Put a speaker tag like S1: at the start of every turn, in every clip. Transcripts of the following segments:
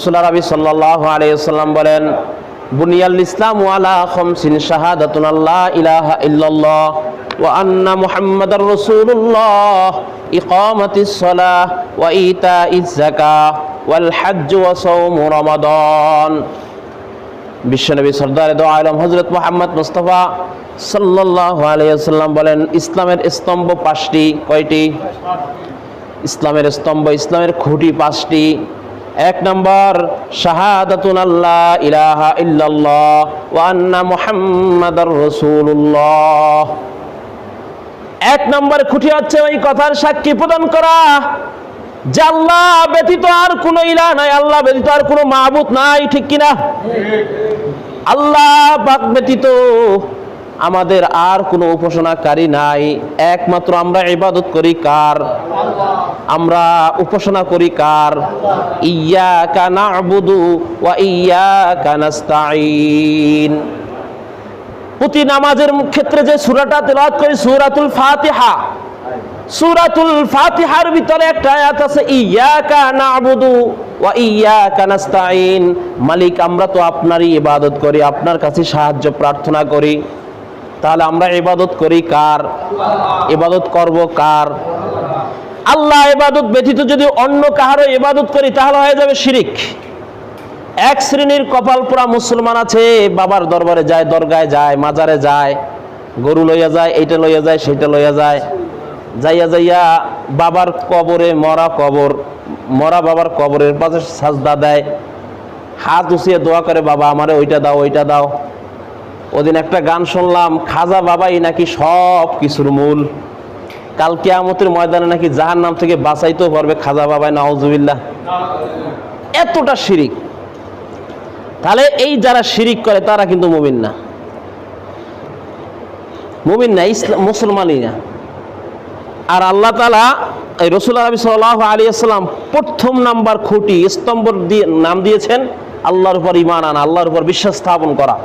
S1: রসুল্লাহ রবি সাল্লাহ আলাইসাল্লাম বলেন, বুনিয়াল ইসলাম ওয়ালা খমসিন শাহাদাতুন আল্লাহ ইলাহা ইল্লাল্লাহ ওয়া আন্না মুহাম্মাদার রাসূলুল্লাহ ইকামাতিস সালাহ ওয়া ইতাইজ যাকাহ ওয়াল হজ্জ ওয়া সাওম রমাদান। বিশ্বনবী সর্দার দো আলম হজরত মোহাম্মদ মুস্তফা সাল্লাল্লাহু আলাইহি ওয়াসাল্লাম বলেন, ইসলামের স্তম্ভ পাঁচটি, কয়টি? ইসলামের স্তম্ভ, ইসলামের খুঁটি পাঁচটি। এক নম্বর আল্লাহ ইলাহা ইল্লাল্লাহ ওয়া আন্না মুহাম্মাদার রাসূলুল্লাহ। এক নম্বর খুঁটি হচ্ছে ওই কথার সাক্ষী প্রদান করা, যে আল্লাহ ব্যতীত আর কোনো ইলাহ নাই, আল্লাহ ব্যতীত আর কোনো মাহবুদ নাই, ঠিক কিনা? আল্লাহ পাক ব্যতীত আমাদের আর কোনো উপাসনাকারী নাই, একমাত্র আমরা ইবাদত করি কার? আমরা উপাসনা করি কার? ইয়া কানা আবুদু ওয়া ইয়া কানাস্তাইন প্রতি নামাজের ক্ষেত্রে যে সূরাটা তেলাওয়াত করি, সূরাতুল ফাতিহা। সূরাতুল ফাতিহার ভিতরে একটা আয়াত আছে ইয়াকা নাবুদু ওয়া ইয়াকা নাস্তাইন মালিক, আমরা তো আপনারই ইবাদত করি, আপনার কাছে সাহায্য প্রার্থনা করি। তাহলে আমরা ইবাদত করি কার? ইবাদত করব কার? আল্লাহ এবাদত ব্যতীত যদি অন্য কাহারও এবাদত করি, তাহলে হয়ে যাবে শিরিক। এক শ্রেণির কপাল পোড়া মুসলমান আছে, বাবার দরবারে যায়, দরগায় যায়, মাজারে যায়, গরু লইয়া যায়, এইটা লইয়া যায়, সেইটা লইয়া যায়। যাইয়া যাইয়া বাবার কবরে মরা কবর, মরা বাবার কবরের পাশে সাজদা দেয়। হাত উচিয়ে দোয়া করে, বাবা, আমারে ওইটা দাও ওইটা দাও। ওদিন একটা গান শুনলাম, খাজা বাবাই নাকি সব কিছুর মূল। কাল কেয়ামতের ময়দানে নাকি জাহার নাম থেকে বাঁচাইতেও পারবে খাজা বাবাই নওয়াজুবিল্লাহ এতটা শিরিক। তাহলে এই যারা শিরিক করে, তারা কিন্তু মুমিন না। মুমিন না ইসলাম মুসলমানই না। আর আল্লাহ তালা এই রসুল আরবি সাল্লাহ আলী আসসালাম প্রথম নাম্বার খুঁটি, স্তম্ভ দিয়ে নাম দিয়েছেন, আল্লাহর উপর ইমান আনা, আল্লাহর উপর বিশ্বাস স্থাপন করা।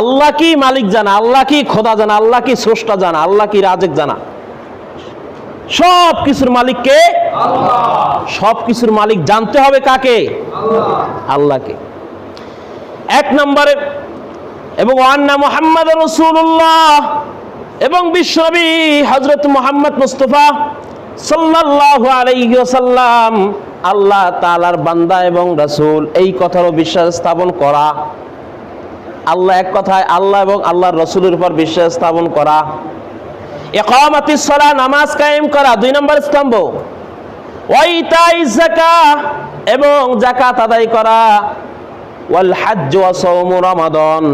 S1: আল্লাহ কি মালিক জানা, আল্লাহ কি খোদা জানা, আল্লাহ কি স্রষ্টা জানা, আল্লাহ কি রাজেক জানা। সব কিছুর মালিককে সব কিছুর মালিক জানতে হবে কাকে? আল্লাহকে। এক নম্বরে এবং ওয়ান্না মোহাম্মদ রসুল্লাহ এবং বিশ্বনবী হজরত মোহাম্মদ মুস্তফা সাল্লাল্লাহু আলাইহি ওয়াসাল্লাম আল্লাহ তাআলার বান্দা এবং রাসূল এই কথারও বিশ্বাস স্থাপন করা। আল্লাহ এক কথায় আল্লাহ এবং আল্লাহর রসুলের উপর বিশ্বাস স্থাপন করা। ইকামাতিস সালাহ নামাজ কায়েম করা দুই নম্বর স্তম্ভ। ওয়াইতাই যাকাত এবং যাকাত আদায় করা। ওয়াল হাজ্জ ওয়া সাওম রমাদান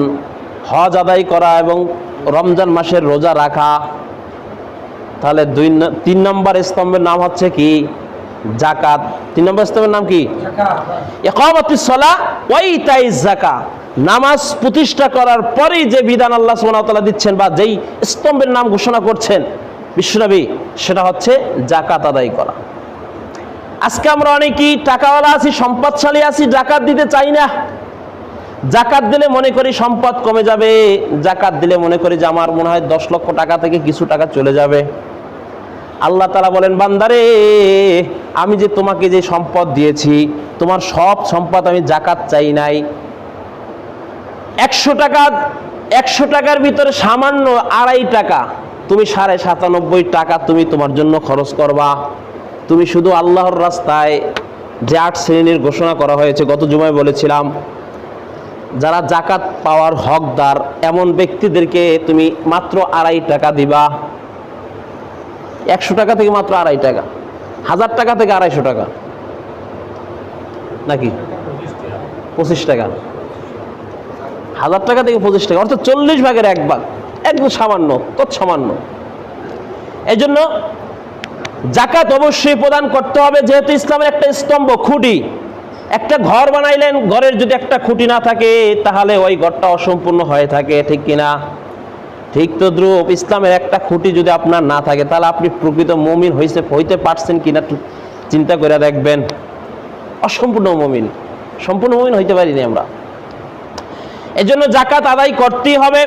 S1: হজ আদায় করা এবং রমজান মাসের রোজা রাখা। তাহলে দুই তিন নম্বর স্তম্ভের নাম হচ্ছে কি? জাকাত তিন নম্বর স্তম্ভের নাম কি? ইকামাতিস সালাহ ওয়া ইতাইজ যাকাত নামাজ প্রতিষ্ঠা করার পরেই যে বিধান আল্লাহ তাআলা দিচ্ছেন বা যেই স্তম্ভের নাম ঘোষণা করছেন বিশ্বনবী, সেটা হচ্ছে জাকাত আদায় করা। আজকে আমরা অনেকেই টাকাওয়ালা আছি, সম্পদশালী আছি জাকাত দিতে চাই না। জাকাত দিলে মনে করি সম্পদ কমে যাবে জাকাত দিলে মনে করি যে আমার মনে হয় দশ লক্ষ টাকা থেকে কিছু টাকা চলে যাবে। আল্লাহ তালা বলেন, বান্দারে, আমি যে তোমাকে যে সম্পদ দিয়েছি, তোমার সব সম্পদ আমি জাকাত চাই নাই। একশো টাকা, একশো টাকার ভিতরে সামান্য আড়াই টাকা। তুমি সাড়ে সাতানব্বই টাকা তুমি তোমার জন্য খরচ করবা। তুমি শুধু আল্লাহর রাস্তায় যে আট শ্রেণির ঘোষণা করা হয়েছে, গত জুমায় বলেছিলাম, যারা জাকাত পাওয়ার হকদার, এমন ব্যক্তিদেরকে তুমি মাত্র আড়াই টাকা দিবা। একশো টাকা থেকে মাত্র আড়াই টাকা। হাজার টাকা থেকে আড়াইশো টাকা। নাকি? পঁচিশ টাকা। হাজার টাকা থেকে পঁচিশ টাকা, অর্থাৎ চল্লিশ ভাগের এক ভাগ, একদম সামান্য, তৎ সামান্য। এই জন্য জাকাত অবশ্যই প্রদান করতে হবে, যেহেতু ইসলামের একটা স্তম্ভ, খুঁটি। একটা ঘর বানাইলেন, ঘরের যদি একটা খুঁটি না থাকে, তাহলে ওই ঘরটা অসম্পূর্ণ হয়ে থাকে, ঠিক কিনা? ঠিক তো দ্রুপ ইসলামের একটা খুঁটি যদি আপনার না থাকে, তাহলে আপনি প্রকৃত মমিন হইতে হইতে পারছেন কিনা চিন্তা করে দেখবেন। অসম্পূর্ণ মমিন, সম্পূর্ণ মমিন হইতে পারিনি আমরা। এজন্য জাকাত আদায় করতেই হবে।